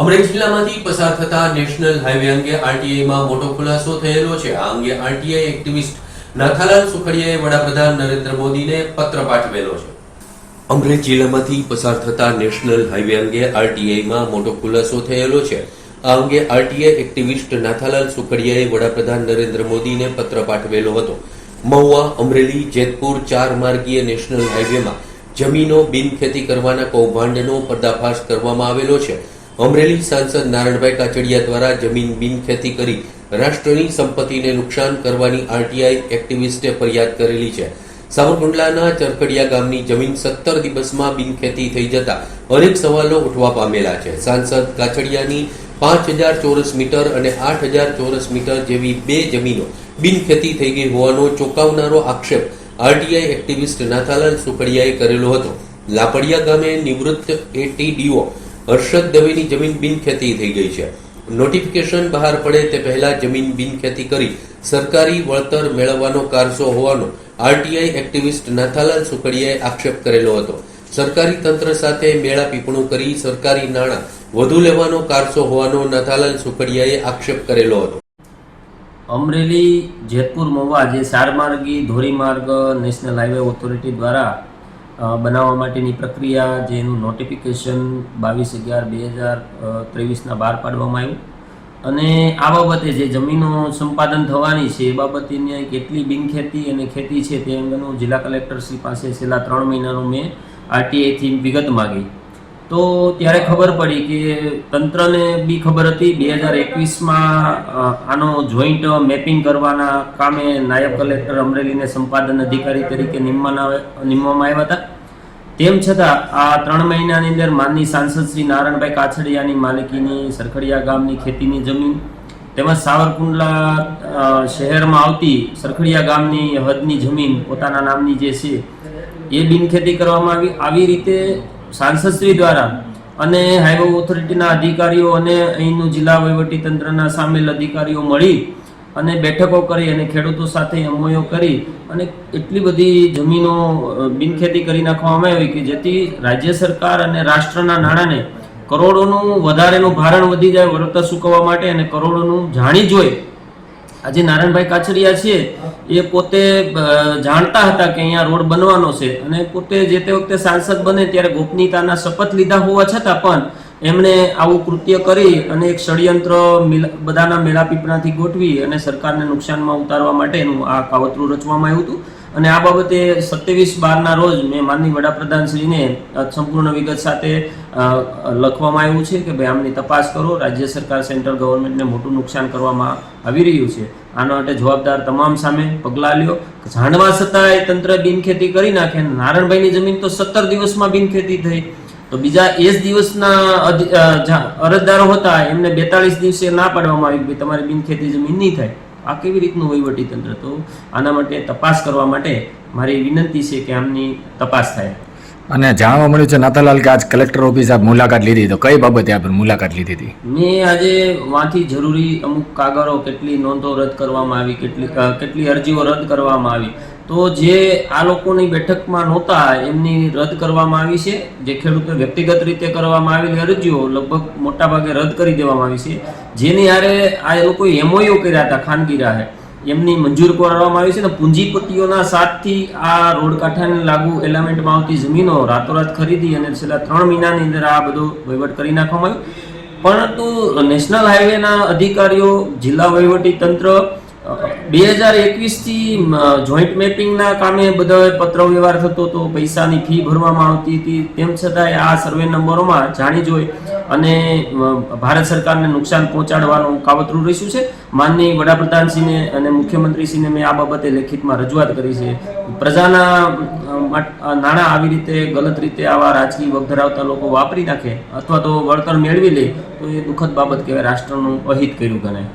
અમરેલી જિલ્લામાંથી પસાર થતા નેશનલ હાઈવે અંગે આરટીઆઈમાં મોટો ખુલાસો થયેલો છે. આ અંગે આરટીઆઈ એક્ટિવિસ્ટ નાથાલાલ સુખડિયાએ વડાપ્રધાન નરેન્દ્ર મોદીને પત્ર પાઠવેલો છે. અમરેલી જિલ્લામાંથી પસાર થતા નેશનલ હાઈવે અંગે આરટીઆઈમાં મોટો ખુલાસો થયેલો છે. આ અંગે આરટીઆઈ એક્ટિવિસ્ટ નાથાલાલ સુખડિયાએ વડાપ્રધાન નરેન્દ્ર મોદીને પત્ર પાઠવેલો હતો. મહુવા, અમરેલી, જેતપુર ચાર માર્ગીય નેશનલ હાઈવેમાં જમીનો, બિનખેતી કરવાના કૌભાંડનો પર્દાફાશ કરવામાં આવેલો છે. અમરેલી સાંસદ નારણભાઈ કાચડિયા દ્વારા જમીન બિનખેતી કરી રાષ્ટ્રની સંપત્તિને નુકસાન કરવાની આરટીઆઈ એક્ટિવિસ્ટે ફરિયાદ કરેલી છે. સાવરકુંડલાના ચરકડિયા ગામની જમીન સત્તર દિવસમાં બિનખેતી થઈ જતા અનેક સવાલો ઉઠવા પામેલા છે. સાંસદ કાચડિયાની પાંચ હજાર ચોરસ મીટર અને આઠ હજાર ચોરસ મીટર જેવી બે જમીનો બિનખેતી થઈ ગઈ હોવાનો ચોંકાવનારો આક્ષેપ આરટીઆઈ એક્ટિવિસ્ટ નાથાલાલ સુખડિયાએ કરેલો હતો. લાપડિયા ગામે નિવૃત્ત એટીડીઓ હર્ષદ દવેની જમીન બિનખેતી થઈ ગઈ છે. નોટિફિકેશન બહાર પડે તે પહેલા જમીન બિનખેતી કરી સરકારી વળતર મેળવવાનો કારસો હોવાનો આરટીઆઈ એક્ટિવિસ્ટ નાથાલાલ સુખડિયાએ આક્ષેપ કરેલો હતો. સરકારી તંત્ર સાથે મેળા પીપણું કરી સરકારી નાણાં વધુ લેવાનો કારસો હોવાનો નાથાલાલ સુખડિયાએ આક્ષેપ કરેલો હતો. અમરેલી જેતપુર મહુવા જે સારમાર્ગી ધોરીમાર્ગ નેશનલ હાઈવે ઓથોરિટી દ્વારા બનાવવા માટેની પ્રક્રિયા જેનું નોટિફિકેશન બાવીસ અગિયાર બે હજાર ત્રેવીસના બહાર પાડવામાં આવ્યું. અને આ બાબતે જે જમીનો સંપાદન થવાની છે, એ બાબતની કેટલી બિનખેતી અને ખેતી છે તે અંગેનું જિલ્લા કલેક્ટરશ્રી પાસે છેલ્લા ત્રણ મહિનાનું મેં આરટીઆઈથી વિગત માગી. તો ત્યારે ખબર પડી કે તંત્રને બી ખબર હતી બે હજાર એકવીસમાં આનો જોઈન્ટ મેપિંગ કરવાના કામે નાયબ કલેક્ટર અમરેલીને સંપાદન અધિકારી તરીકે નિમવામાં આવ્યા હતા. તેમ છતાં, આ ત્રણ મહિનાની અંદર માનની સાંસદ શ્રી નારાયણભાઈ કાછડિયાની માલિકીની સરખડિયા ગામની ખેતીની જમીન તેમજ સાવરકુંડલા શહેરમાં આવતી સરખડિયા ગામની હદની જમીન પોતાના નામની જે છે, એ બિનખેતી કરવામાં આવી આવી રીતે સાંસદશ્રી દ્વારા અને હાઈવે ઓથોરિટીના અધિકારીઓ અને અહીંનું જિલ્લા વહીવટી તંત્રના સામેલ અધિકારીઓ મળી અને બેઠકો કરી અને ખેડૂતો સાથે અમોયો કરી અને એટલી બધી જમીનો બિનખેતી કરી નાખવામાં આવી કે જેથી રાજ્ય સરકાર અને રાષ્ટ્રના નાણાંને કરોડોનું વધારેનું ભારણ વધી જાય, વળતર ચૂકવવા માટે અને કરોડોનું જાણી જોઈ આજે નારાયણભાઈ કાછડિયા છે, એ પોતે જાણતા હતા કે અહીંયા રોડ બનવાનો છે. અને પોતે જે તે વખતે સાંસદ બને ત્યારે ગોપનીયતાના શપથ લીધા હોવા છતાં પણ એમણે આવું કૃત્ય કરી અને એક ષડયંત્ર બધાના મેળાપીપણાથી ગોઠવી અને સરકારને નુકસાનમાં ઉતારવા માટેનું આ કાવતરું રચવામાં આવ્યું હતું. અને આ બાબતે સત્યાવીસ બારના રોજ મેં માનની વડાપ્રધાનશ્રીને સંપૂર્ણ વિગત સાથે લખવામાં આવ્યું છે કે ભાઈ, આમની તપાસ કરો. રાજ્ય સરકાર સેન્ટ્રલ ગવર્મેન્ટને મોટું નુકસાન કરવામાં આવી રહ્યું છે. આના માટે જવાબદાર તમામ સામે પગલાં લ્યો. જાણવા છતાંય તંત્ર બિનખેતી કરી નાખે નારણભાઈની જમીન તો સત્તર દિવસમાં બિનખેતી થઈ. તો બીજા એ જ દિવસના અરજદારો હતા, એમને બેતાળીસ દિવસે ના પાડવામાં આવી તમારી બિનખેતી જમીન નહીં થાય. આ કેવી રીતનું વહીવટી તંત્ર તો આના માટે તપાસ કરવા માટે મારી વિનંતી છે કે આમની તપાસ થાય. અને જાણવા મળ્યું છે નાતાલાલ કે આજ કલેક્ટર ઓફિસ આપ મુલાકાત લીધી તો કઈ બાબતે આપણે મુલાકાત લીધી હતી? મેં આજે વાંથી જરૂરી અમુક કાગળો, કેટલી નોંધો રદ કરવામાં આવી, કેટલી કેટલી અરજીઓ રદ કરવામાં આવી, તો જે આ લોકોની બેઠકમાં નહોતા, એમની રદ કરવામાં આવી છે, જે ખેડૂતો વ્યક્તિગત રીતે કરવામાં આવેલી અરજીઓ લગભગ મોટાભાગે રદ કરી દેવામાં આવી છે. જેની હારે આ લોકોએ એમઓયુ કર્યા હતા ખાનગી રાહે. એમની મંજૂર કરવામાં આવી છે ને પૂંજીપતિઓના સાથથી આ રોડ કાંઠાને લાગુ એલામેન્ટમાં આવતી જમીનો રાતોરાત ખરીદી અને છેલ્લા ત્રણ મહિનાની અંદર આ બધો વહીવટ કરી નાખવામાં આવ્યું પરંતુ નેશનલ હાઈવેના અધિકારીઓ, જિલ્લા વહીવટી તંત્ર બે હજાર એકવીસથી જોઈન્ટ મેપિંગના કામે બધા પત્ર વ્યવહાર થતો હતો, પૈસાની ફી ભરવામાં આવતી હતી. તેમ છતાંય આ સર્વે નંબરોમાં જાણી જોઈ અને ભારત સરકારને નુકસાન પહોંચાડવાનું કાવતરું રહ્યું છે. માનની વડાપ્રધાનશ્રીને અને મુખ્યમંત્રીશ્રીને મેં આ બાબતે લેખિતમાં રજૂઆત કરી છે. પ્રજાના નાણાં આવી રીતે ગલત રીતે આવા રાજકીય વગ ધરાવતા લોકો વાપરી નાખે અથવા તો વળતર મેળવી લે, તો એ દુઃખદ બાબત કહેવાય. રાષ્ટ્રનું અહિત કર્યું ગણાય.